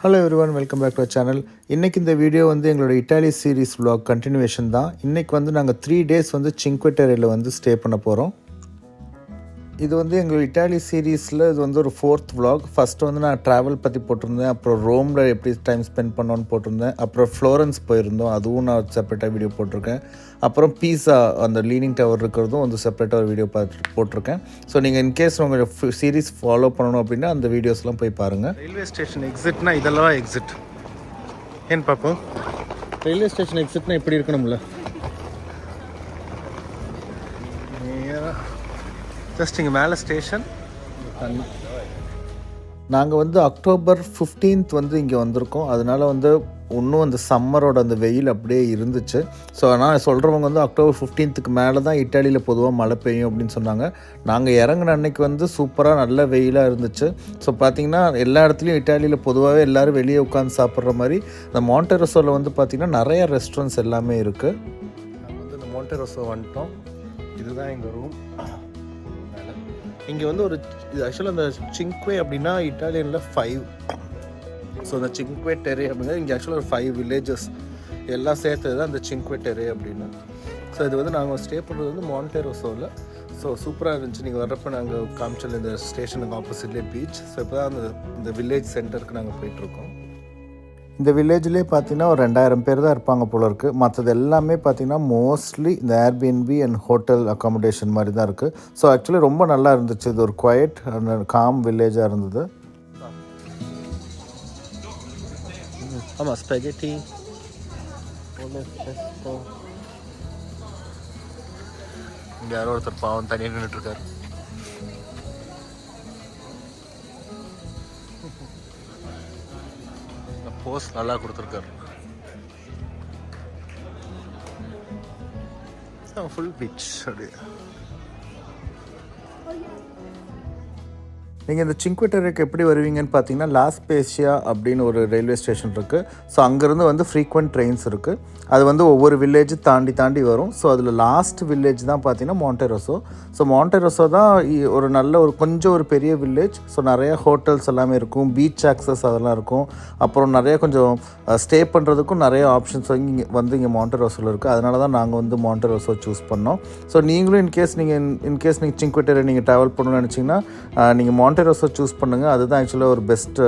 Hello everyone welcome back to channel இன்றைக்கி இந்த video வந்து எங்களோட இட்டாலி சீரிஸ் விளாக் கண்டினியூவேஷன் தான். இன்றைக்கி வந்து நாங்கள் த்ரீ டேஸ் வந்து சிங்க்வெட்டரியில் வந்து ஸ்டே பண்ண போகிறோம் இது வந்து எங்கள் இட்டாலி சீரீஸில் இது வந்து ஒரு ஃபோர்த் vlog. ஃபஸ்ட்டு வந்து நான் ட்ராவல் பற்றி போட்டிருந்தேன். அப்புறம் ரோமில் எப்படி டைம் ஸ்பெண்ட் பண்ணோன்னு போட்டிருந்தேன். அப்புறம் ஃப்ளோரன்ஸ் போயிருந்தோம். அதுவும் நான் செப்பரேட்டாக வீடியோ போட்டிருக்கேன். அப்புறம் பீஸா அந்த லீனிங் டவர் இருக்கிறதும் வந்து செப்பரேட்டாக ஒரு வீடியோ பார்த்து போட்டிருக்கேன். ஸோ நீங்கள் இன்கேஸ் உங்கள் சீரீஸ் ஃபாலோ பண்ணணும் அப்படின்னா அந்த வீடியோஸ்லாம் போய் பாருங்கள் ரயில்வே ஸ்டேஷன் எக்ஸிட்னா இதெல்லாம் எக்ஸிட் ஏன்னு பார்ப்போம் ரயில்வே ஸ்டேஷன் எக்ஸிட்னா இப்படி இருக்கணும்ல? ஜஸ்ட் இங்கே மேலே ஸ்டேஷன் நாங்கள் வந்து அக்டோபர் 15th வந்து இங்கே வந்திருக்கோம். அதனால வந்து இன்னும் அந்த சம்மரோட அந்த வெயில் அப்படியே இருந்துச்சு. ஸோ ஆனால் சொல்கிறவங்க வந்து அக்டோபர் 15th மேலே தான் இட்டாலியில் பொதுவாக மழை பெய்யும் அப்படின்னு சொன்னாங்க. நாங்கள் இறங்கின அன்னைக்கு வந்து சூப்பராக நல்ல வெயிலாக இருந்துச்சு. ஸோ பார்த்தீங்கன்னா எல்லா இடத்துலையும் இட்டாலியில் பொதுவாகவே எல்லோரும் வெளியே உட்காந்து சாப்பிட்ற மாதிரி இந்த மாண்டெரோசோவில் வந்து பார்த்திங்கன்னா நிறைய ரெஸ்டாரண்ட்ஸ் எல்லாமே இருக்குது நாங்கள் வந்து இந்த மாண்டெரோசோ வந்துட்டோம். இதுதான் எங்கள் ரூம் இங்கே வந்து ஒரு இது ஆக்சுவலாக அந்த சிங்க்வே அப்படின்னா இட்டாலியனில் ஃபைவ் ஸோ அந்த சிங்க்வே டெரே அப்படின்னா இங்கே ஆக்சுவலாக ஒரு ஃபைவ் வில்லேஜஸ் எல்லாம் சேர்த்தது தான் அந்த சிங்க்வே டெரே அப்படின்னு. ஸோ இது வந்து நாங்கள் ஸ்டே பண்ணுறது வந்து மான்டேரோசோவில் ஸோ சூப்பராக இருந்துச்சு. நீங்கள் வர்றப்போ நாங்கள் காமிச்சல் இந்த ஸ்டேஷனுக்கு ஆப்போசிட்லேயே பீச் ஸோ இப்போ தான் அந்த இந்த வில்லேஜ் சென்டருக்கு நாங்கள் போயிட்டுருக்கோம் இந்த வில்லேஜ்லேயே பார்த்தீங்கன்னா ஒரு ரெண்டாயிரம் பேர் தான் இருப்பாங்க போல இருக்குது மற்றது எல்லாமே பார்த்தீங்கன்னா மோஸ்ட்லி இந்த ஏர்பிஎன்பி அண்ட் ஹோட்டல் அக்காமடேஷன் மாதிரி தான் இருக்குது ஸோ ஆக்சுவலி ரொம்ப நல்லா இருந்துச்சு. இது ஒரு குவைட் காம் வில்லேஜாக இருந்தது. ஆமாம் ஸ்பெகட்டி இங்கே யாரோ ஒருத்தர் பாவம் தனியாக நின்றுட்டுருக்காரு போஸ்ட் நல்லா கொடுத்துருக்காரு. ஃபுல் பீச் அப்படியே. நீங்கள் இந்த சிங்க்வெட்டருக்கு எப்படி வருவீங்கன்னு பார்த்தீங்கன்னா லாஸ் பேசியா அப்படின்னு ஒரு ரயில்வே ஸ்டேஷன் இருக்குது ஸோ அங்கேருந்து வந்து ஃப்ரீக்வெண்ட் ட்ரெயின்ஸ் இருக்குது அது வந்து ஒவ்வொரு வில்லேஜ் தாண்டி தாண்டி வரும். ஸோ அதில் லாஸ்ட் வில்லேஜ் தான் பார்த்தீங்கன்னா மாண்டெரோசோ ஸோ மாண்டெரோசோ தான் இ- ஒரு நல்ல ஒரு கொஞ்சம் ஒரு பெரிய வில்லேஜ் ஸோ நிறைய ஹோட்டல்ஸ் எல்லாமே இருக்கும். பீச் ஆக்சஸ் அதெல்லாம் இருக்கும். அப்புறம் நிறைய கொஞ்சம் ஸ்டே பண்ணுறதுக்கும் நிறைய ஆப்ஷன்ஸ் இங்கே வந்து இங்கே மாண்டெரோசோவில் இருக்குது அதனால தான் நாங்கள் வந்து மாண்டெரோசோ சூஸ் பண்ணோம். ஸோ நீங்களும் இன்கேஸ் நீங்கள் இன்கேஸ் நீங்கள் சிங்க்வெட்டரை நீங்கள் ட்ராவல் பண்ணணும்னு நினச்சிங்கன்னா நீங்கள் மாண்டெரோசோ சூஸ் பண்ணுங்கள் அதுதான் ஆக்சுவலாக ஒரு பெஸ்ட்டு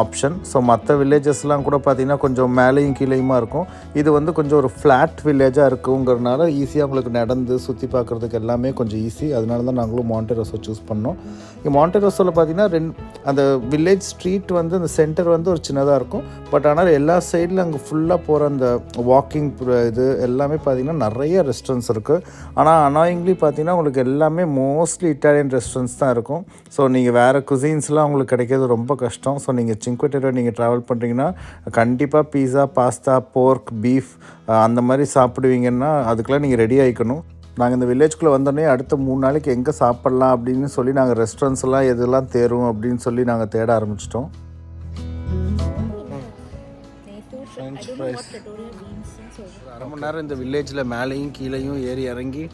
ஆப்ஷன் ஸோ மற்ற வில்லேஜஸ்லாம் கூட பார்த்தீங்கன்னா கொஞ்சம் மேலேயும் கீழேயுமா இருக்கும். இது வந்து கொஞ்சம் ஒரு ஃப்ளாட் வில்லேஜாக இருக்குங்கிறனால ஈஸியாக உங்களுக்கு நடந்து சுற்றி பார்க்குறதுக்கு எல்லாமே கொஞ்சம் ஈஸி அதனால தான் நாங்களும் மாண்டெரோசோ சூஸ் பண்ணோம். இங்கே மாண்டெரோசோவில் பார்த்தீங்கன்னா ரெண்டு அந்த வில்லேஜ் ஸ்ட்ரீட் வந்து அந்த சென்டர் வந்து ஒரு சின்னதாக இருக்கும். பட் ஆனால் எல்லா சைடில் அங்கே ஃபுல்லாக போகிற அந்த வாக்கிங் இது எல்லாமே பார்த்தீங்கன்னா நிறைய ரெஸ்டாரண்ட்ஸ் இருக்குது ஆனால் அனாயிங்லி பார்த்தீங்கன்னா உங்களுக்கு எல்லாமே மோஸ்ட்லி இட்டாலியன் ரெஸ்டாரண்ட்ஸ் தான் இருக்கும். ஸோ நீங்கள் வேறு குசின்ஸ்லாம் உங்களுக்கு கிடைக்கிறது ரொம்ப கஷ்டம். ஸோ நீங்கள் சிங்க்வெட்டரை நீங்கள் ட்ராவல் பண்ணுறீங்கன்னா கண்டிப்பாக பீஸா பாஸ்தா போர்க் பீஃப் அந்த மாதிரி சாப்பிடுவீங்கன்னா அதுக்கெலாம் நீங்கள் ரெடி ஆகிக்கணும் நாங்கள் இந்த வில்லேஜ்குள்ளே வந்தோடனே அடுத்த மூணு நாளைக்கு எங்கே சாப்பிட்லாம் அப்படின்னு சொல்லி நாங்கள் ரெஸ்டாரண்ட்ஸ் எல்லாம் எதெல்லாம் தேரும் அப்படின்னு சொல்லி நாங்கள் தேட ஆரம்பிச்சிட்டோம். அரை மணி நேரம் இந்த வில்லேஜில் மேலேயும் கீழேயும் ஏறி இறங்கி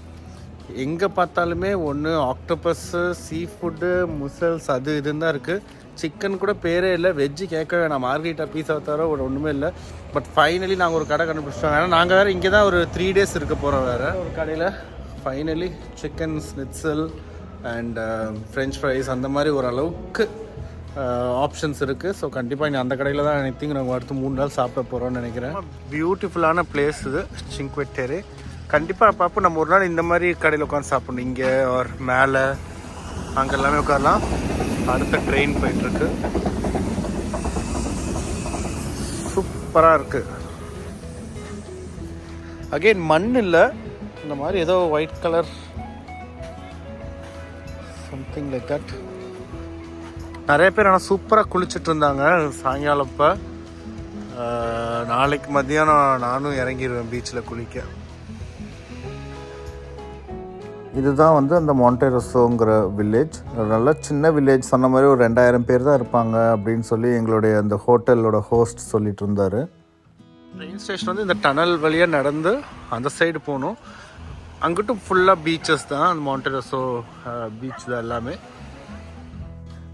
எங்கே பார்த்தாலுமே ஒன்று ஆக்டோபஸ்ஸு சீ ஃபுட்டு முசல்ஸ் அது இதுன்னு தான் இருக்குது சிக்கன் கூட பேரே இல்லை. வெஜ்ஜு கேட்க வேணாம். மார்கெட்டா பீஸா தவிர ஒரு ஒன்றுமே இல்லை. பட் ஃபைனலி நாங்கள் ஒரு கடை கண்டுபிடிச்சிட்டோம். ஏன்னா நாங்கள் வேறு இங்கே தான் ஒரு த்ரீ டேஸ் இருக்க போகிறோம் வேறு. ஒரு கடையில் finally chicken schnitzel and French fries அந்த மாதிரி ஓரளவுக்கு ஆப்ஷன்ஸ் uh, இருக்குது ஸோ கண்டிப்பாக இங்கே அந்த கடையில் தான் ஐ நாங்கள் அடுத்து மூணு நாள் சாப்பிட போகிறோம்னு நினைக்கிறேன். பியூட்டிஃபுல்லான பிளேஸ் இது சிங்க்வெட்டேரு கண்டிப்பாக பார்ப்போம். நம்ம ஒரு நாள் இந்த மாதிரி கடையில் உட்காந்து சாப்பிடணும். இங்கே ஒரு மேலே அங்கே எல்லாமே உட்காரலாம். அடுத்த ட்ரெயின் போயிட்டுருக்கு. சூப்பராக இருக்குது அகெயின் மண் இல்லை. இந்த மாதிரி ஏதோ white colour something like that நிறைய பேர் ஆனால் சூப்பராக குளிச்சுட்டு இருந்தாங்க சாயங்காலம் இப்போ. நாளைக்கு மத்தியானம் நானும் இறங்கிடுவேன் பீச்சில் குளிக்க. இதுதான் வந்து அந்த மாண்டெரோசோங்கிற வில்லேஜ் நல்ல சின்ன வில்லேஜ் சொன்ன மாதிரி ஒரு ரெண்டாயிரம் பேர் தான் இருப்பாங்க அப்படின்னு சொல்லி எங்களுடைய அந்த ஹோட்டலோட ஹோஸ்ட் சொல்லிட்டு இருந்தார். ட்ரெயின் ஸ்டேஷன் வந்து இந்த டனல் வழியாக நடந்து அந்த சைடு போகணும். அங்கிட்டும் ஃபுல்லாக பீச்சஸ் தான். அந்த மாண்டெரோசோ பீச் தான் எல்லாமே.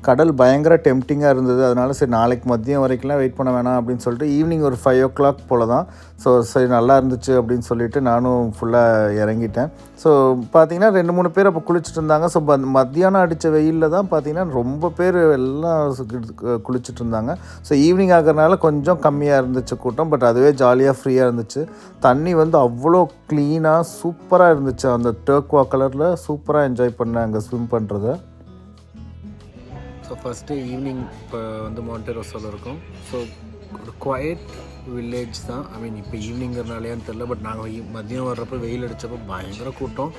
கடல் பயங்கர டெம்டிங்காக இருந்தது. அதனால சரி நாளைக்கு மதியம் வரைக்கும்லாம் வெயிட் பண்ண வேணாம் அப்படின்னு சொல்லிட்டு ஈவினிங் ஒரு ஃபைவ் ஓ கிளாக் போல் தான் ஸோ சரி நல்லா இருந்துச்சு அப்படின்னு சொல்லிட்டு நானும் ஃபுல்லாக இறங்கிட்டேன். ஸோ பார்த்தீங்கன்னா ரெண்டு மூணு பேர் அப்போ குளிச்சுட்டு இருந்தாங்க. ஸோ மத்தியானம் அடித்த வெயிலில் தான் பார்த்தீங்கன்னா ரொம்ப பேர் எல்லாம் குளிச்சுட்டு இருந்தாங்க. ஸோ ஈவினிங் ஆகிறனால கொஞ்சம் கம்மியாக இருந்துச்சு கூட்டம். பட் அதுவே ஜாலியாக ஃப்ரீயாக இருந்துச்சு. தண்ணி வந்து அவ்வளோ க்ளீனாக சூப்பராக இருந்துச்சு. அந்த டேக்வா கலரில் சூப்பராக என்ஜாய் பண்ணேன் அங்கே ஸ்விம் பண்ணுறத ஸோ ஃபஸ்ட்டு ஈவினிங் இப்போ வந்து மாண்டெரோஸில் இருக்கும். ஸோ ஒரு குவைட் வில்லேஜ் தான். ஐ மீன் இப்போ ஈவினிங்கிறனாலேயான்னு தெரில பட் நாங்கள் மதியம் வர்றப்போ வெயில் அடித்தப்போ பயங்கர கூட்டம்.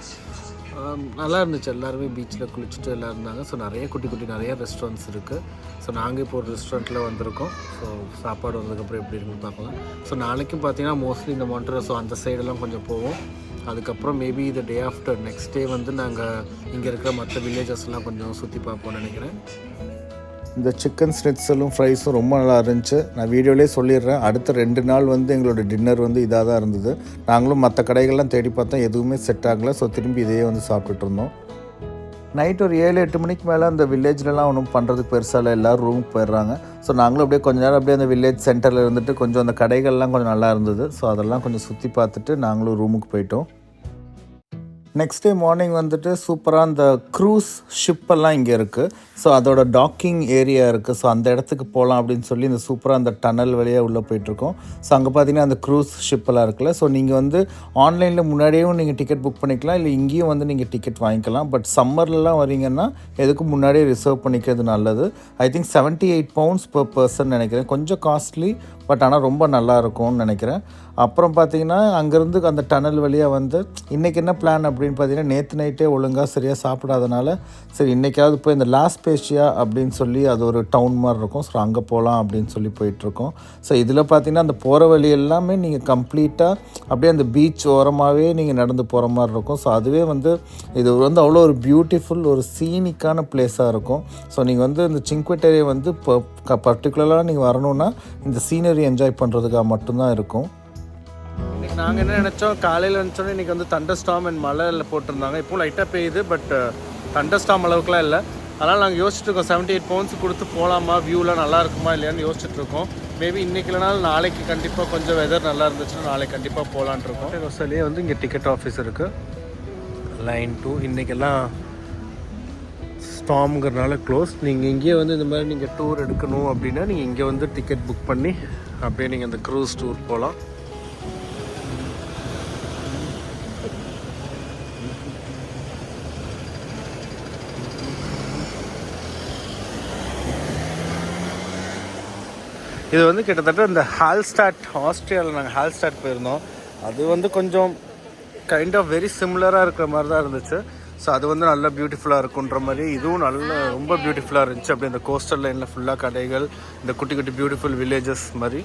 நல்லா இருந்துச்சு. எல்லாருமே பீச்சில் குளிச்சுட்டு எல்லாம் இருந்தாங்க. ஸோ நிறைய குட்டி குட்டி நிறைய ரெஸ்டாரண்ட்ஸ் இருக்குது ஸோ நாங்கள் இப்போ ஒரு ரெஸ்டாரண்ட்டில் வந்திருக்கோம். ஸோ சாப்பாடு வந்ததுக்கப்புறம் எப்படி இருக்குன்னு பார்க்கலாம். ஸோ நாளைக்கும் பார்த்தீங்கன்னா மோஸ்ட்லி இந்த மொண்டரை ஸோ அந்த சைடெல்லாம் கொஞ்சம் போவோம். அதுக்கப்புறம் மேபி இந்த டே ஆஃப்டர் நெக்ஸ்ட் டே வந்து நாங்கள் இங்கே இருக்கிற மற்ற வில்லேஜஸ்லாம் கொஞ்சம் சுற்றி பார்ப்போம்னு நினைக்கிறேன். இந்த சிக்கன் ஸ்னிட்ஸலும் ஃப்ரைஸும் ரொம்ப நல்லா இருந்துச்சு. நான் வீடியோலேயே சொல்லிடுறேன். அடுத்த ரெண்டு நாள் வந்து எங்களோட டின்னர் வந்து இதாக தான் இருந்தது. நாங்களும் மற்ற கடைகள்லாம் தேடி பார்த்தோம். எதுவுமே செட் ஆகலை. ஸோ திரும்பி இதையே வந்து சாப்பிட்டுட்டு இருந்தோம். நைட் ஒரு ஏழு எட்டு மணிக்கு மேலே அந்த வில்லேஜ்லலாம் ஒன்றும் பண்ணுறதுக்கு பெருசாக எல்லோரும் ரூமுக்கு போயிடுறாங்க. ஸோ நாங்களும் அப்படியே கொஞ்ச நேரம் அப்படியே அந்த வில்லேஜ் சென்டரில் இருந்துட்டு கொஞ்சம் அந்த கடைகள்லாம் கொஞ்சம் நல்லா இருந்தது. ஸோ அதெல்லாம் கொஞ்சம் சுற்றி பார்த்துட்டு நாங்களும் ரூமுக்கு போயிட்டோம். நெக்ஸ்ட் டே மார்னிங் வந்துட்டு சூப்பராக அந்த க்ரூஸ் ஷிப்பெல்லாம் இங்கே இருக்குது ஸோ அதோட டாக்கிங் ஏரியா இருக்குது ஸோ அந்த இடத்துக்கு போகலாம் அப்படின்னு சொல்லி இந்த சூப்பராக அந்த டனல் வழியாக உள்ளே போயிட்டுருக்கோம். ஸோ அங்கே பார்த்தீங்கன்னா அந்த க்ரூஸ் ஷிப்பெல்லாம் இருக்குல்ல. ஸோ நீங்கள் வந்து ஆன்லைனில் முன்னாடியும் நீங்கள் டிக்கெட் புக் பண்ணிக்கலாம். இல்லை இங்கேயும் வந்து நீங்கள் டிக்கெட் வாங்கிக்கலாம். பட் சம்மர்லலாம் வரீங்கன்னா எதுக்கு முன்னாடியே ரிசர்வ் பண்ணிக்கிறது நல்லது. I think seventy eight pounds per person நினைக்கிறேன். கொஞ்சம் காஸ்ட்லி பட் ஆனால் ரொம்ப நல்லா இருக்கும்னு நினைக்கிறேன். அப்புறம் பார்த்தீங்கன்னா அங்கேருந்து அந்த டனல் வழியாக வந்து இன்றைக்கி என்ன பிளான் அப்படின்னு பார்த்தீங்கன்னா நேற்று நைட்டே ஒழுங்காக சரியாக சாப்பிடாதனால சரி இன்றைக்காவது போய் இந்த லாஸ் பேஷியா அப்படின்னு சொல்லி அது ஒரு டவுன் மாதிரி இருக்கும். ஸோ அங்கே போகலாம் அப்படின்னு சொல்லி போயிட்டுருக்கோம். ஸோ இதில் பார்த்தீங்கன்னா அந்த போகிற வழி எல்லாமே நீங்கள் கம்ப்ளீட்டாக அப்படியே அந்த பீச் ஓரமாகவே நீங்கள் நடந்து போகிற மாதிரி இருக்கும். ஸோ அதுவே வந்து இது வந்து அவ்வளோ ஒரு பியூட்டிஃபுல் ஒரு சீனிக்கான பிளேஸாக இருக்கும். ஸோ நீங்கள் வந்து இந்த சிங்குவெட்டேரியை வந்து இப்போ பர்டிகுலராக நீங்கள் வரணுன்னா இந்த சீனரி என்ஜாய் பண்ணுறதுக்காக மட்டும்தான் இருக்கும். இன்னைக்கு நாங்கள் என்ன நினச்சோம்? காலையில் நினச்சோன்னே இன்றைக்கி வந்து தண்டர் ஸ்டாம் அண்ட் மழையில் போட்டிருந்தாங்க. இப்போ லைட்டாக பெய்யுது பட் தண்டர் ஸ்டாம் அளவுக்குலாம் இல்லை. அதனால் நாங்கள் யோசிச்சுட்ருக்கோம் செவன்ட்டி எயிட் பவுண்ட்ஸ் கொடுத்து போகலாமா வியூலாம் நல்லா இருக்குமா இல்லையான்னு யோசிச்சுட்ருக்கோம் மேபி இன்றைக்கி இல்லைனாலும் நாளைக்கு கண்டிப்பாக கொஞ்சம் வெதர் நல்லா இருந்துச்சுன்னா நாளைக்கு கண்டிப்பாக போகலான் இருக்கோம். ரொசலியே வந்து இங்கே டிக்கெட் ஆஃபீஸ் இருக்குது லைன் டூ இன்றைக்கெல்லாம் ஸ்டாம்ங்கிறனால க்ளோஸ் நீங்கள் இங்கேயே வந்து இந்த மாதிரி நீங்கள் டூர் எடுக்கணும் அப்படின்னா நீங்கள் இங்கே வந்து டிக்கெட் புக் பண்ணி அப்படியே நீங்கள் அந்த க்ரூஸ் டூர் போகலாம் இது வந்து கிட்டத்தட்ட இந்த ஹால்ஸ்டாட் ஆஸ்திரியாவில் நாங்கள் ஹால்ஸ்டாட் போயிருந்தோம். அது வந்து கொஞ்சம் கைண்ட் ஆஃப் வெரி சிமிலராக இருக்கிற மாதிரி தான் இருந்துச்சு. ஸோ அது வந்து நல்லா பியூட்டிஃபுல்லாக இருக்குன்ற மாதிரி இதுவும் நல்ல ரொம்ப பியூட்டிஃபுல்லாக இருந்துச்சு. அப்படி இந்த கோஸ்டல் லைனில் ஃபுல்லாக கடைகள் இந்த குட்டி குட்டி பியூட்டிஃபுல் வில்லேஜஸ் மாதிரி.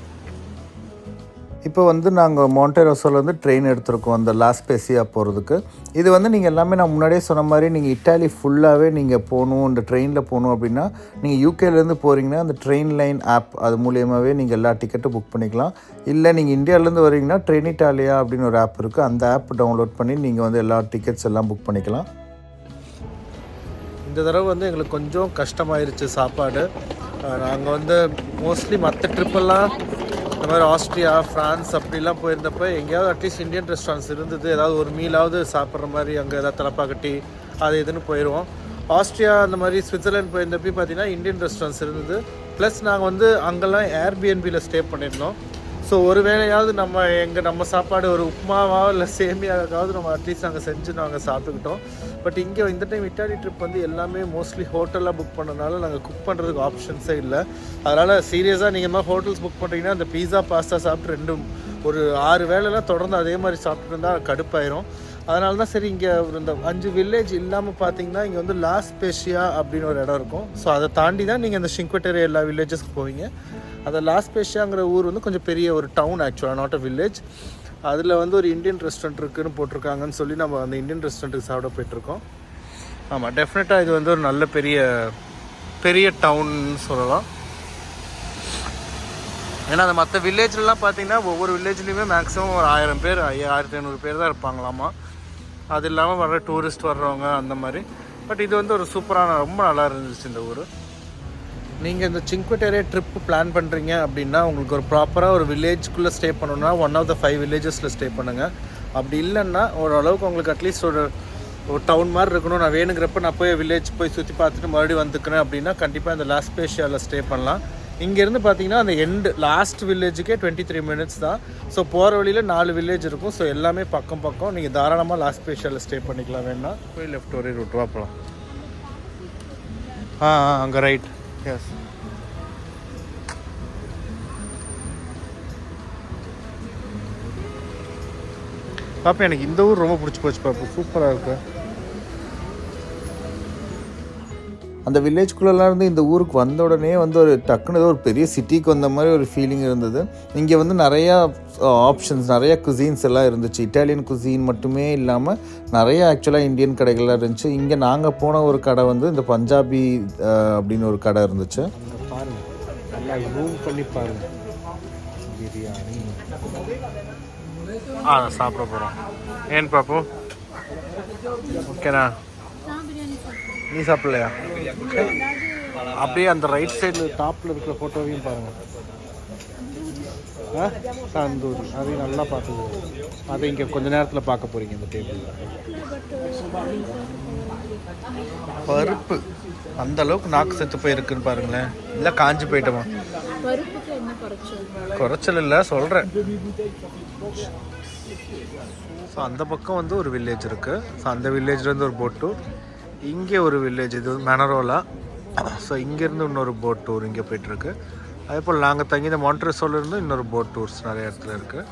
இப்போ வந்து நாங்கள் மாண்டேரோஸில் ட்ரெயின் எடுத்திருக்கோம் அந்த லாஸ் பேசியா போகிறதுக்கு இது வந்து நீங்கள் எல்லாமே நான் முன்னாடியே சொன்ன மாதிரி நீங்கள் இட்டாலி ஃபுல்லாகவே நீங்கள் போகணும் இந்த ட்ரெயினில் போகணும் அப்படின்னா நீங்கள் யூகேலேருந்து போகிறீங்கன்னா அந்த ட்ரெயின் லைன் ஆப் அது மூலியமாகவே நீங்கள் எல்லா டிக்கெட்டும் புக் பண்ணிக்கலாம். இல்லை நீங்கள் இந்தியாவிலேருந்து வரீங்கன்னா ட்ரெயின் இட்டாலியா அப்படின்னு ஒரு ஆப் இருக்குது அந்த ஆப் டவுன்லோட் பண்ணி நீங்கள் வந்து எல்லா டிக்கெட்ஸ் எல்லாம் புக் பண்ணிக்கலாம். இந்த தடவை வந்து எங்களுக்கு கொஞ்சம் கஷ்டமாயிருச்சு சாப்பாடு. நாங்கள் வந்து மோஸ்ட்லி மற்ற ட்ரிப்பெல்லாம் இந்த மாதிரி ஆஸ்திரியா ஃப்ரான்ஸ் அப்படிலாம் போயிருந்தப்போ எங்கேயாவது அட்லீஸ்ட் இந்தியன் ரெஸ்டாரண்ட்ஸ் இருந்தது. ஏதாவது ஒரு மீலாவது சாப்பிட்ற மாதிரி அங்கே ஏதாவது தலப்பாக்கட்டி அது இதுன்னு போயிடுவோம் ஆஸ்திரியா அந்த மாதிரி சுவிட்சர்லாந்து போயிருந்தப்போ பார்த்தீங்கன்னா இந்தியன் ரெஸ்டாரண்ட்ஸ் இருந்தது. ப்ளஸ் நாங்கள் வந்து அங்கெல்லாம் ஏர்பிஎன்பியில் ஸ்டே பண்ணியிருந்தோம். ஸோ ஒரு வேளையாவது நம்ம எங்கள் நம்ம சாப்பாடு ஒரு உப்புமாவா இல்லை சேமியாவுக்காவது நம்ம அட்லீஸ்ட் நாங்கள் செஞ்சு நாங்கள் சாப்பிட்டுக்கிட்டோம். பட் இங்கே இந்த டைம் இட்டாலி ட்ரிப் வந்து எல்லாமே மோஸ்ட்லி ஹோட்டலாக புக் பண்ணனால நாங்கள் குக் பண்ணுறதுக்கு ஆப்ஷன்ஸே இல்லை. அதனால் சீரியஸாக நீங்கள் மாதிரி ஹோட்டல்ஸ் புக் பண்ணுறீங்கன்னா அந்த பீஸா பாஸ்தா சாப்பிட்டு ரெண்டும் ஒரு ஆறு வேலைலாம் தொடர்ந்து அதே மாதிரி சாப்பிட்டு இருந்தால் கடுப்பாயிரும். அதனால தான் சரி இங்கே ஒரு இந்த அஞ்சு வில்லேஜ் இல்லாமல் பார்த்தீங்கன்னா இங்கே வந்து லாஸ் பேஷியா அப்படின்னு ஒரு இடம் இருக்கும். ஸோ அதை தாண்டி தான் நீங்கள் இந்த ஷிங்க்வெட்டரி எல்லா வில்லேஜஸ்க்கு போவீங்க. அந்த லாஸ் பேஷியாங்கிற ஊர் வந்து கொஞ்சம் பெரிய ஒரு டவுன் ஆக்சுவலாக நாட் அ வில்லேஜ் அதில் வந்து ஒரு இந்தியன் ரெஸ்டாரண்ட் இருக்குன்னு போட்டிருக்காங்கன்னு சொல்லி நம்ம அந்த இந்தியன் ரெஸ்டாரண்ட்டுக்கு சாப்பிட போயிட்டுருக்கோம். ஆமாம் டெஃபினட்டாக இது வந்து ஒரு நல்ல பெரிய பெரிய டவுன்னு சொல்லலாம். ஏன்னா அந்த மற்ற வில்லேஜ்லலாம் பார்த்தீங்கன்னா ஒவ்வொரு வில்லேஜ்லேயுமே மேக்ஸிமம் ஒரு ஆயிரம் பேர் ஐயா ஆயிரத்தி ஐநூறு பேர் தான் இருப்பாங்களாமா. அது இல்லாமல் வர டூரிஸ்ட் வர்றவங்க அந்த மாதிரி. பட் இது வந்து ஒரு சூப்பரான ரொம்ப நல்லா இருந்துச்சு இந்த ஊர். நீங்கள் இந்த சிங்குட்டேரியா ட்ரிப்பு பிளான் பண்ணுறீங்க அப்படின்னா உங்களுக்கு ஒரு ப்ராப்பராக ஒரு வில்லேஜ்குள்ளே ஸ்டே பண்ணணுன்னா ஒன் ஆஃப் த ஃபைவ் வில்லேஜஸில் ஸ்டே பண்ணுங்கள் அப்படி இல்லைன்னா ஓரளவுக்கு உங்களுக்கு அட்லீஸ்ட் ஒரு ஒரு டவுன் மாதிரி இருக்கணும். நான் வேணுங்கிறப்ப நான் போய் வில்லேஜ் போய் சுற்றி பார்த்துட்டு மறுபடியும் வந்துக்கிறேன் அப்படின்னா கண்டிப்பாக இந்த லாஸ்பேஷியாவில் ஸ்டே பண்ணலாம். இங்கேருந்து பார்த்தீங்கன்னா அந்த எண்டு லாஸ்ட் வில்லேஜுக்கே டுவெண்ட்டி த்ரீ மினிட்ஸ் தான். ஸோ போகிற வழியில் நாலு வில்லேஜ் இருக்கும். ஸோ எல்லாமே பக்கம் பக்கம். நீங்கள் தாராளமாக லாஸ்ட் ஸ்பேஷியாவில் ஸ்டே பண்ணிக்கலாம் வேணா. போய் லெஃப்ட் ஒரே ரூட் வாப்பலாம் ஆ ஆ அங்கே ரைட் எஸ் பாப்பா எனக்கு இந்த ஊர் ரொம்ப பிடிச்சி போச்சு பாப்பா. சூப்பராக இருக்கு. அந்த வில்லேஜ்குள்ளெல்லாம் இருந்து இந்த ஊருக்கு வந்த உடனே வந்து ஒரு டக்குன்னு ஏதோ ஒரு பெரிய சிட்டிக்கு வந்த மாதிரி ஒரு ஃபீலிங் இருந்தது. இங்கே வந்து நிறையா ஆப்ஷன்ஸ் நிறையா குசீன்ஸ் எல்லாம் இருந்துச்சு. இட்டாலியன் குசீன் மட்டுமே இல்லாமல் நிறைய ஆக்சுவலாக இந்தியன் கடைகள்லாம் இருந்துச்சு. இங்கே நாங்கள் போன ஒரு கடை வந்து இந்த பஞ்சாபி அப்படின்னு ஒரு கடை இருந்துச்சு. அங்கே பாருங்க. நல்லா ரூம் பண்ணி பாருங்க. பிரியாணி. ஆ சாப்பிட போகிறோம் ஏன் பாப்பு ஓகேண்ணா நீ சாப்பிடலையா? அப்படியே அந்த ரைட் சைடில் டாப்பில் இருக்கிற ஃபோட்டோவையும் பாருங்கள் ஆ? தந்தூரி அதையும் நல்லா பார்த்துக்கோங்க அதை இங்கே கொஞ்ச நேரத்தில் பார்க்க போகிறீங்க இந்த டேபிளில் பருப்பு. அந்த அளவுக்கு நாக்கு செத்து போயிருக்குன்னு பாருங்களேன். இல்லை காஞ்சி போயிட்டோமா? குறைச்சல்? குறைச்சல் இல்லை சொல்கிறேன் ஸோ அந்த பக்கம் வந்து ஒரு வில்லேஜ் இருக்குது ஸோ அந்த வில்லேஜ்லேருந்து ஒரு போட் டூர் இங்கே ஒரு வில்லேஜ் இது மெனரோலா. ஸோ இங்கேருந்து இன்னொரு போட் டூர் இங்கே போயிட்டுருக்கு அதே போல் நாங்கள் தங்கி இந்த இருந்து இன்னொரு போட் டூர்ஸ் நிறைய இடத்துல இருக்குது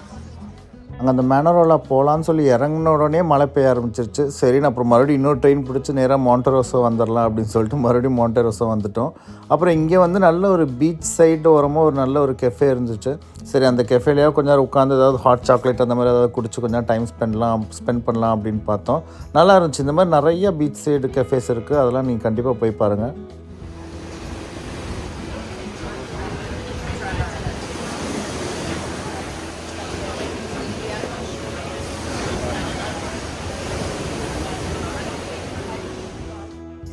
அங்கே அந்த மேனரோலா போகலான்னு சொல்லி இறங்கின உடனே மழை பெய்ய ஆரம்பிச்சிருச்சு. சரின்னு அப்புறம் மறுபடியும் இன்னொரு ட்ரெயின் பிடிச்சி நேராக மாண்டரோசோ வந்துடலாம் அப்படின்னு சொல்லிட்டு மறுபடியும் மாண்டரோசோ வந்துட்டோம். அப்புறம் இங்கே வந்து நல்ல ஒரு பீச் சைடு ஓரமாக ஒரு நல்ல ஒரு கெஃபே இருந்துச்சு. சரி அந்த கெஃபேலையோ கொஞ்சம் நேரம் உட்காந்து ஏதாவது ஹாட் சாக்லேட் அந்த மாதிரி ஏதாவது குடிச்சு கொஞ்சம் டைம் ஸ்பெண்ட்லாம் ஸ்பெண்ட் பண்ணலாம் அப்படின்னு பார்த்தோம். நல்லா இருந்துச்சு. இந்த மாதிரி நிறைய பீச் சைடு கெஃபேஸ் இருக்குது அதெல்லாம் நீங்கள் கண்டிப்பாக போய் பாருங்கள்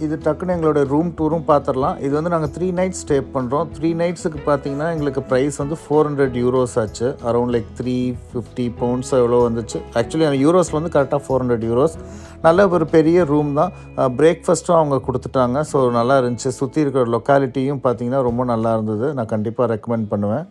இது டக்குன்னு எங்களோட ரூம் டூரும் பார்த்துடலாம் இது வந்து நாங்கள் த்ரீ நைட்ஸ் ஸ்டே பண்ணுறோம் த்ரீ நைட்ஸுக்கு பார்த்தீங்கன்னா எங்களுக்கு ப்ரைஸ் வந்து ஃபோர் ஹண்ட்ரட் யூரோஸ் ஆச்சு. Around like three fifty pounds எவ்வளோ வந்துச்சு. ஆக்சுவலி அந்த யூரோஸ் வந்து கரெக்டாக ஃபோர் ஹண்ட்ரட் யூரோஸ் நல்ல ஒரு பெரிய ரூம் தான். பிரேக்ஃபாஸ்ட்டும் அவங்க கொடுத்துட்டாங்க. ஸோ நல்லா இருந்துச்சு. சுற்றி இருக்கிற லொக்காலிட்டியும் பார்த்தீங்கன்னா ரொம்ப நல்லா இருந்தது. நான் கண்டிப்பாக ரெக்கமெண்ட் பண்ணுவேன்.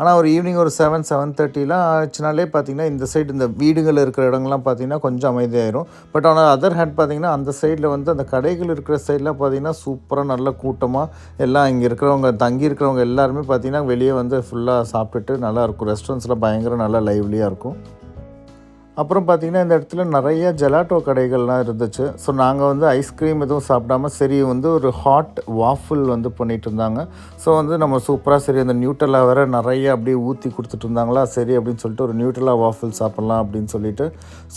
ஆனால் ஒரு ஈவினிங் ஒரு செவன் செவன் தேர்ட்டிலாம் ஆச்சுனாலே பார்த்திங்கன்னா இந்த சைடு இந்த வீடுகள் இருக்கிற இடங்கள்லாம் பார்த்தீங்கன்னா கொஞ்சம் அமைதியாயிரும். பட் ஆனால் அதர் ஹேண்ட் பார்த்திங்கன்னா அந்த சைடில் வந்து அந்த கடைகள் இருக்கிற சைடில் பார்த்தீங்கன்னா சூப்பராக நல்ல கூட்டமாக எல்லாம் இங்கே இருக்கிறவங்க தங்கி இருக்கிறவங்க எல்லாருமே பார்த்தீங்கன்னா வெளியே வந்து ஃபுல்லாக சாப்பிட்டுட்டு நல்லா இருக்கும். ரெஸ்டாரண்ட்ஸில் பயங்கர நல்லா லைவ்லியாக இருக்கும். அப்புறம் பார்த்திங்கன்னா இந்த இடத்துல நிறைய ஜெலாட்டோ கடைகள்லாம் இருந்துச்சு. ஸோ நாங்கள் வந்து ஐஸ்கிரீம் எதுவும் சாப்பிடாம சரி வந்து ஒரு ஹாட் வாஃபிள் வந்து பண்ணிகிட்டு இருந்தாங்க ஸோ வந்து நம்ம சூப்பராக சரி அந்த நியூட்டலா வேற நிறைய அப்படியே ஊற்றி கொடுத்துட்டு இருந்தாங்களா சரி அப்படின்னு சொல்லிட்டு ஒரு நியூட்டலா வாஃபிள் சாப்பிட்லாம் அப்படின்னு சொல்லிட்டு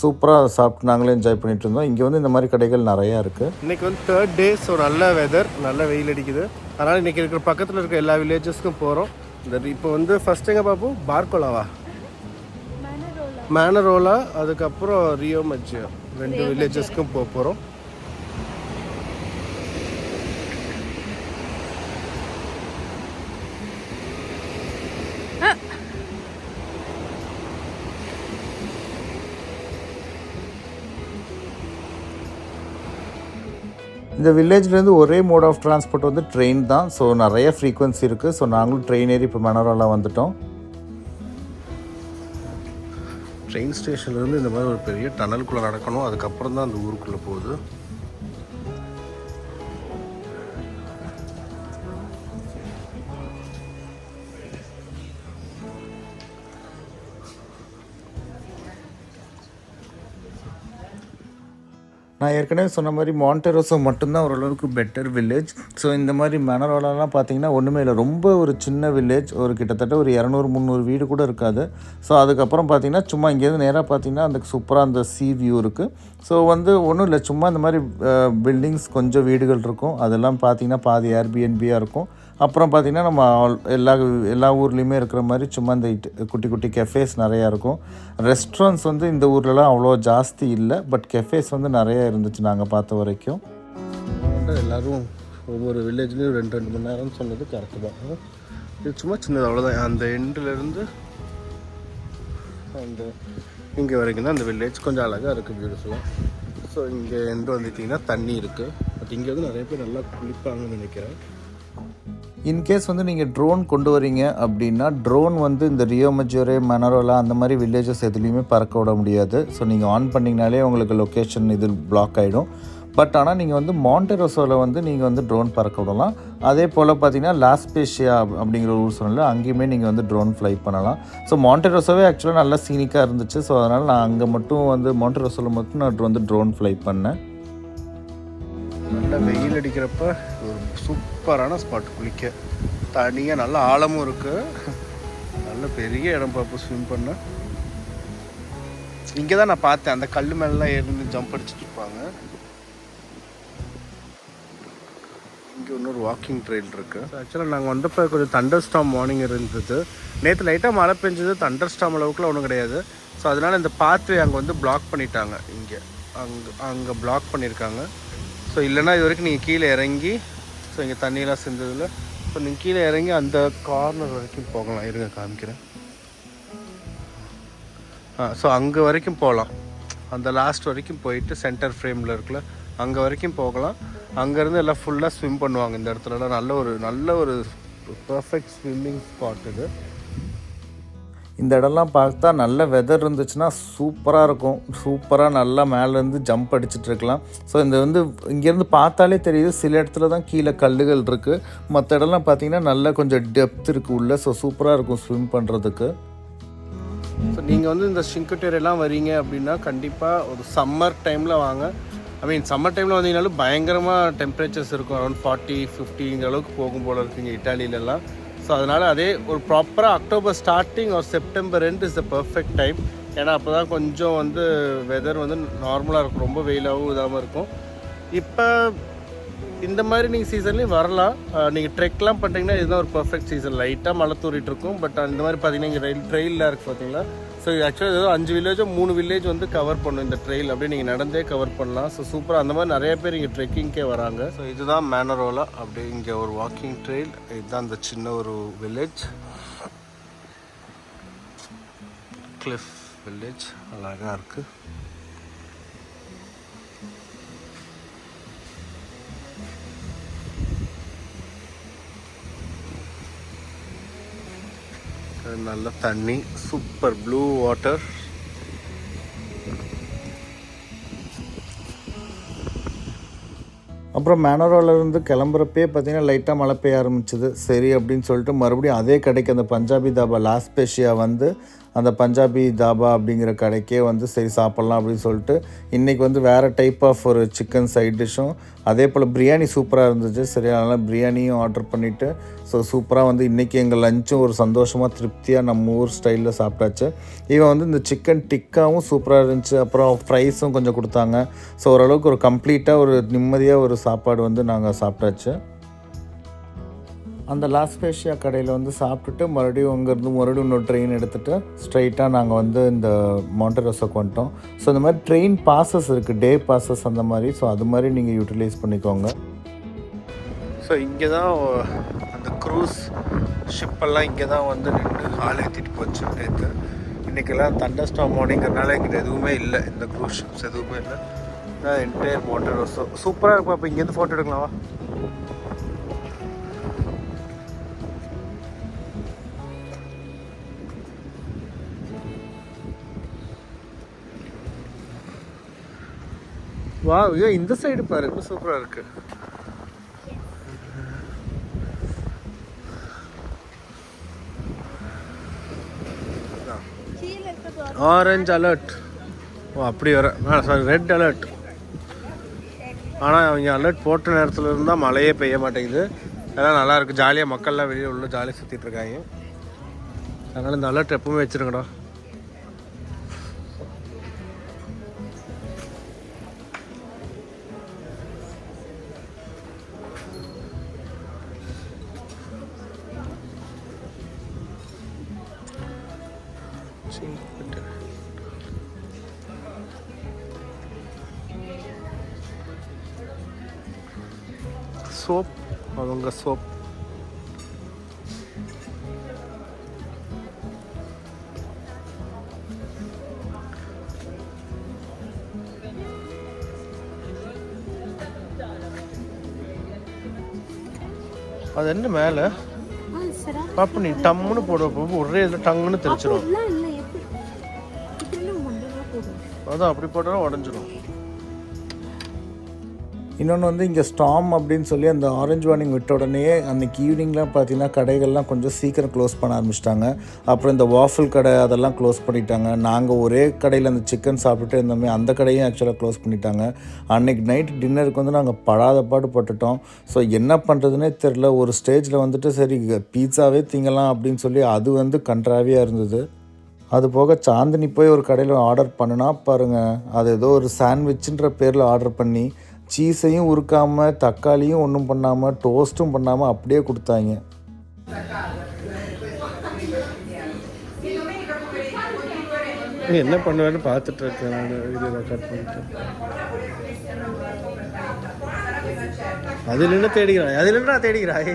சூப்பராக சாப்பிட்டு நாங்களே என்ஜாய் பண்ணிட்டு இருந்தோம். இங்கே வந்து இந்த மாதிரி கடைகள் நிறையா இருக்குது இன்றைக்கி வந்து தேர்ட் டே ஸோ நல்ல வெதர் நல்ல வெயில் அடிக்குது. அதனால் இன்றைக்கி இருக்கிற பக்கத்தில் இருக்கிற எல்லா வில்லேஜஸ்க்கும் போகிறோம் இந்த இப்போ வந்து ஃபர்ஸ்ட் எங்கே பார்ப்போம் பார்க்கோலாவா மேனரோலா அதுக்கப்புறம் ரியோ மஜ்ஜியோ ரெண்டு வில்லேஜஸ்க்கும் போக போகிறோம் இந்த வில்லேஜ்லேருந்து ஒரே மோட் ஆஃப் டிரான்ஸ்போர்ட் வந்து ட்ரெயின் தான். ஸோ நிறைய ஃப்ரீக்வன்சி இருக்குது ஸோ நாங்களும் ட்ரெயின் ஏறி இப்போ மனோரலா வந்துட்டோம். ட்ரெயின் ஸ்டேஷன்லேருந்து இந்த மாதிரி ஒரு பெரிய டனலுக்குள்ளே நடக்கணும். அதுக்கப்புறம் தான் அந்த ஊருக்குள்ளே போகுது. நான் ஏற்கனவே சொன்ன மாதிரி மாண்டெரோசோ மட்டும்தான் ஓரளவுக்கு பெட்டர் வில்லேஜ் ஸோ இந்த மாதிரி மணரோலலாம் பார்த்தீங்கன்னா ஒன்றுமே இல்லை. ரொம்ப ஒரு சின்ன வில்லேஜ் ஒரு கிட்டத்தட்ட ஒரு இரநூறு முந்நூறு வீடு கூட இருக்காது. ஸோ அதுக்கப்புறம் பார்த்தீங்கன்னா சும்மா இங்கேருந்து நேராக பார்த்தீங்கன்னா அந்த சூப்பராக அந்த சி வியூ இருக்குது ஸோ வந்து ஒன்றும் இல்லை. சும்மா இந்த மாதிரி பில்டிங்ஸ் கொஞ்சம் வீடுகள் இருக்கும். அதெல்லாம் பார்த்தீங்கன்னா பாதி ஏர்பிஎன்பியாக இருக்கும். அப்புறம் பார்த்திங்கன்னா நம்ம எல்லா எல்லா ஊர்லேயுமே இருக்கிற மாதிரி சும்மா இந்த குட்டி குட்டி கெஃபேஸ் நிறையா இருக்கும். ரெஸ்டாரண்ட்ஸ் வந்து இந்த ஊர்லலாம் அவ்வளோ ஜாஸ்தி இல்லை. பட் கெஃபேஸ் வந்து நிறையா இருந்துச்சு நாங்கள் பார்த்த வரைக்கும். எல்லாரும் ஒவ்வொரு வில்லேஜ்லேயும் ரெண்டு ரெண்டு மணி நேரம்னு சொன்னது கரெக்டு தான். இது சும்மா சின்னது அவ்வளோதான் அந்த எண்டுலேருந்து அந்த இங்கே வரைக்கும் தான் அந்த வில்லேஜ் கொஞ்சம் அழகாக இருக்குது பியூட்டிஃபுல்லாக ஸோ இங்கே எண்டு வந்துட்டிங்கன்னா தண்ணி இருக்குது பட் இங்கே வந்து நிறைய பேர் நல்லா குளிப்பாங்கன்னு நினைக்கிறேன். இன்கேஸ் வந்து நீங்கள் ட்ரோன் கொண்டு வரீங்க அப்படின்னா ட்ரோன் வந்து இந்த ரியோ மஜோரே மனரோலா அந்த மாதிரி வில்லேஜஸ் எதுலேயுமே பறக்க விட முடியாது. ஸோ நீங்கள் ஆன் பண்ணிங்கனாலே உங்களுக்கு லொக்கேஷன் இது பிளாக் ஆகிடும் பட் ஆனால் நீங்கள் வந்து மாண்டெரோசோவில் வந்து நீங்கள் வந்து ட்ரோன் பறக்க விடலாம். அதே போல் பார்த்தீங்கன்னா லாஸ்பேஷியா அப்படிங்கிற ஊர் சொன்னல அங்கேயுமே நீங்கள் வந்து ட்ரோன் ஃப்ளை பண்ணலாம். ஸோ மாண்டெரோசோவே ஆக்சுவலாக நல்லா சீனிக்காக இருந்துச்சு. ஸோ அதனால் நான் அங்கே மட்டும் வந்து மாண்டெரோசோவில் மட்டும் நான் வந்து ட்ரோன் ஃப்ளை பண்ணேன். நல்ல வெயில் அடிக்கிறப்ப ஒரு சூப்பரான ஸ்பாட் குளிக்க. தனியாக நல்ல ஆழமும் இருக்குது நல்ல பெரிய இடம் பார்ப்போம் ஸ்விம் பண்ண. இங்கே தான் நான் பார்த்தேன். அந்த கல் மேலாம் ஏறி ஜம்ப் அடிச்சுட்டு இருப்பாங்க. இங்கே இன்னொரு வாக்கிங் ட்ரெயில் இருக்குது ஆக்சுவலாக நாங்கள் வந்தப்போ கொஞ்சம் தண்டர் ஸ்டாம் மார்னிங் இருந்தது நேற்று லைட்டாக மழை பெஞ்சது. தண்டர் ஸ்டாம் அளவுக்குலாம் ஒன்றும் கிடையாது. ஸோ அதனால் இந்த பாத்வே அங்கே வந்து பிளாக் பண்ணிட்டாங்க. இங்கே அங்கே அங்கே பிளாக் பண்ணியிருக்காங்க ஸோ இல்லைன்னா இது வரைக்கும் நீங்கள் கீழே இறங்கி ஸோ இங்கே தண்ணியெலாம் செஞ்சதில்ல ஸோ நீங்கள் கீழே இறங்கி அந்த கார்னர் வரைக்கும் போகலாம். இருங்க காமிக்கிறேன். ஆ ஸோ அங்கே வரைக்கும் போகலாம். அந்த லாஸ்ட் வரைக்கும் போயிட்டு சென்டர் ஃப்ரேமில் இருக்குல்ல அங்கே வரைக்கும் போகலாம். அங்கேருந்து எல்லாம் ஃபுல்லாக ஸ்விம் பண்ணுவாங்க இந்த இடத்துலலாம் நல்ல ஒரு நல்ல ஒரு பர்ஃபெக்ட் ஸ்விம்மிங் ஸ்பாட் இது. இந்த இடம்லாம் பார்த்தா நல்ல வெதர் இருந்துச்சுன்னா சூப்பராக இருக்கும். சூப்பராக நல்லா மேலேருந்து ஜம்ப் அடிச்சிட்டு இருக்கலாம். ஸோ இந்த வந்து இங்கேருந்து பார்த்தாலே தெரியுது சில இடத்துல தான் கீழே கல்லுகள் இருக்குது மற்ற இடம்லாம் பார்த்தீங்கன்னா நல்லா கொஞ்சம் டெப்த் இருக்குது உள்ள. ஸோ சூப்பராக இருக்கும் ஸ்விம் பண்ணுறதுக்கு ஸோ நீங்கள் வந்து இந்த எல்லாம் வரீங்க அப்படின்னா கண்டிப்பாக ஒரு சம்மர் டைமில் வாங்க. ஐ மீன் சம்மர் டைமில் வந்தீங்கனாலும் பயங்கரமாக டெம்பரேச்சர்ஸ் இருக்கும். அரௌண்ட் ஃபார்ட்டி ஃபிஃப்டிங்கிற அளவுக்கு போகும் போல இருக்குங்க இட்டாலியிலலாம் ஸோ அதனால் அதே ஒரு ப்ராப்பராக அக்டோபர் ஸ்டார்டிங் ஒரு செப்டம்பர் ரெண்டு இஸ் த பர்ஃபெக்ட் டைம் ஏன்னா அப்போ தான் கொஞ்சம் வந்து வெதர் வந்து நார்மலாக இருக்கும். ரொம்ப வெயிலாகவும் இதாகவும் இருக்கும். இப்போ இந்த மாதிரி நீங்கள் சீசன்லேயும் வரலாம். நீங்கள் ட்ரெக்லாம் பண்ணுறீங்கன்னா இதுதான் ஒரு பர்ஃபெக்ட் சீசன் லைட்டாக மழை தூரிட்டு இருக்கும். பட் இந்த மாதிரி பார்த்தீங்கன்னா இங்கே ரயில் ட்ரெயிலில் இருக்குது பார்த்தீங்களா? ஸோ ஆக்சுவலாக ஏதோ அஞ்சு வில்லேஜோ மூணு வில்லேஜ் வந்து கவர் பண்ணும் இந்த ட்ரெயில் அப்படியே நீங்கள் நடந்தே கவர் பண்ணலாம். ஸோ சூப்பராக அந்த மாதிரி நிறைய பேர் இங்கே ட்ரெக்கிங்க்கே வராங்க. ஸோ இதுதான் மேனரோலா அப்படியே இங்கே ஒரு வாக்கிங் ட்ரெயில் இதுதான் இந்த சின்ன ஒரு வில்லேஜ் கிளிஃப் வில்லேஜ் அழகாக இருக்குது நல்ல தண்ணி சூப்பர் ப்ளூ வாட்டர் அப்புறம் மேனரோலேருந்து கிளம்புறப்பே பார்த்தீங்கன்னா லைட்டாக மழை பெய்ய ஆரம்பிச்சது. சரி அப்படின்னு சொல்லிட்டு மறுபடியும் அதே கடைக்கு அந்த பஞ்சாபி தாபா லாஸ்பேஷியா வந்து அந்த பஞ்சாபி தாபா அப்படிங்கிற கடைக்கே வந்து சரி சாப்பிட்லாம் அப்படின்னு சொல்லிட்டு இன்றைக்கி வந்து வேறு டைப் ஆஃப் ஒரு சிக்கன் சைட் டிஷ்ஷும் அதே போல் பிரியாணி சூப்பராக இருந்துச்சு. சரி அதனால் பிரியாணியும் ஆர்டர் பண்ணிவிட்டு ஸோ சூப்பராக வந்து இன்றைக்கி எங்கள் லஞ்சும் ஒரு சந்தோஷமாக திருப்தியாக நம்ம ஊர் ஸ்டைலில் சாப்பிட்டாச்சு. இவன் வந்து இந்த சிக்கன் டிக்காவும் சூப்பராக இருந்துச்சு. அப்புறம் ஃப்ரைஸும் கொஞ்சம் கொடுத்தாங்க. ஸோ ஓரளவுக்கு ஒரு கம்ப்ளீட்டாக ஒரு நிம்மதியாக ஒரு சாப்பாடு வந்து நாங்கள் சாப்பிட்டாச்சு. அந்த லாஸ்பேஷியா கடையில் வந்து சாப்பிட்டுட்டு மறுபடியும் அங்கேருந்து மறுபடியும் இன்னொரு ட்ரெயின் எடுத்துகிட்டு ஸ்ட்ரைட்டாக நாங்கள் வந்து இந்த மாண்டரோஸோக்கு வந்துட்டோம் ஸோ இந்த மாதிரி ட்ரெயின் பாசஸ் இருக்குது டே பாசஸ் அந்த மாதிரி. ஸோ அது மாதிரி நீங்கள் யூட்டிலைஸ் பண்ணிக்கோங்க. ஸோ இங்கே தான் அந்த க்ரூஸ் ஷிப்பெல்லாம் இங்கே தான் வந்து நின்று ஆள் ஏற்றிட்டு போச்சு நேற்று இன்றைக்கெல்லாம் தண்டர் ஸ்டாம் மார்னிங்கிறனால எங்கிட்ட எதுவுமே இல்லை. இந்த க்ரூஸ் ஷிப்ஸ் எதுவுமே இல்லை. என்டையர் மோட்டர் சூப்பராக இருக்கும். அப்போ இங்கேருந்து ஃபோட்டோ எடுக்கலாமா? வா ஐயோ இந்த சைடு பாரு இன்னும் சூப்பராக இருக்கு. ஆரஞ்சு அலர்ட் ஓ அப்படி வர சாரி ரெட் அலர்ட் ஆனால் அவங்க அலர்ட் போட்ட நேரத்தில் இருந்தால் மழையே பெய்ய மாட்டேங்குது. அதெல்லாம் நல்லாயிருக்கு ஜாலியாக மக்கள்லாம் வெளியே உள்ள ஜாலியாக சுற்றிட்டு இருக்காங்க. அதனால் இந்த அலர்ட் எப்பவுமே வச்சுருங்கடா. என்ன மேலே பாப்பா நீ டம்முன்னு போட போக ஒரே இதில் டங்குன்னு தெரிச்சிடும் அதான் அப்படி போட்டாலும் உடஞ்சிரும் இன்னொன்று வந்து இங்கே ஸ்டாம் அப்படின்னு சொல்லி அந்த ஆரஞ்சு வார்னிங் விட்ட உடனே அன்றைக்கி ஈவினிங்லாம் பார்த்தீங்கன்னா கடைகள்லாம் கொஞ்சம் சீக்கிரம் க்ளோஸ் பண்ண ஆரம்பிச்சிட்டாங்க. அப்புறம் இந்த வாஃபிள் கடை அதெல்லாம் க்ளோஸ் பண்ணிட்டாங்க. நாங்கள் ஒரே கடையில் அந்த சிக்கன் சாப்பிட்டுட்டு இருந்தோமே அந்த கடையும் ஆக்சுவலாக க்ளோஸ் பண்ணிட்டாங்க. அன்றைக்கி நைட் டின்னருக்கு வந்து நாங்கள் படாத பாடு பட்டுட்டோம். ஸோ என்ன பண்ணுறதுனே தெரில ஒரு ஸ்டேஜில் வந்துட்டு சரி பீட்சாவே திங்கலாம் அப்படின்னு சொல்லி அது வந்து கன்றாவியாக இருந்தது. அது போக சாந்தினி போய் ஒரு கடையில் ஆர்டர் பண்ணுனா பாருங்கள் அது ஏதோ ஒரு சாண்ட்விச்சுன்ற பேரில் ஆர்டர் பண்ணி சீஸையும் உருக்காமல் தக்காளியும் ஒன்றும் பண்ணாமல் டோஸ்ட்டும் பண்ணாமல் அப்படியே கொடுத்தாங்க. நீ என்ன பண்ணுவேன்னு பார்த்துட்டு இருக்கேன் நான் வீடியோ ரெக்கார்ட் பண்ணிட்டு. அதில் என்ன தேடிக்கிறாய்? அதில் என்ன தேடிக்கிறாய்?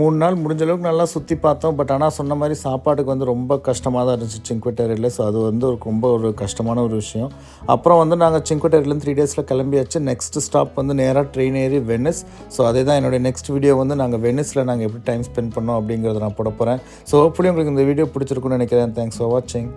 மூணு நாள் முடிஞ்ச அளவுக்கு நல்லா சுற்றி பார்த்தோம். பட் ஆனால் சொன்ன மாதிரி சாப்பாட்டுக்கு வந்து ரொம்ப கஷ்டமாக தான் இருந்துச்சு சிங்குட்டேரியில் ஸோ அது வந்து ஒரு ரொம்ப ஒரு கஷ்டமான ஒரு விஷயம். அப்புறம் வந்து நாங்கள் சிங்குட்டேரியிலேருந்து த்ரீ டேஸில் கிளம்பியாச்சு. நெக்ஸ்ட் ஸ்டாப் வந்து நேராக ட்ரெயின் ஏறி வெனிஸ் ஸோ அதே தான் என்னுடைய நெக்ஸ்ட் வீடியோ வந்து நாங்கள் வெனிஸில் நாங்கள் எப்படி டைம் ஸ்பெண்ட் பண்ணோம் அப்படிங்கிறத நான் போட போகிறேன் ஸோ ஹோப்ஃபுல்லி உங்களுக்கு இந்த வீடியோ பிடிச்சிருக்குன்னு நினைக்கிறேன். தேங்க்ஸ் ஃபார் வாட்சிங்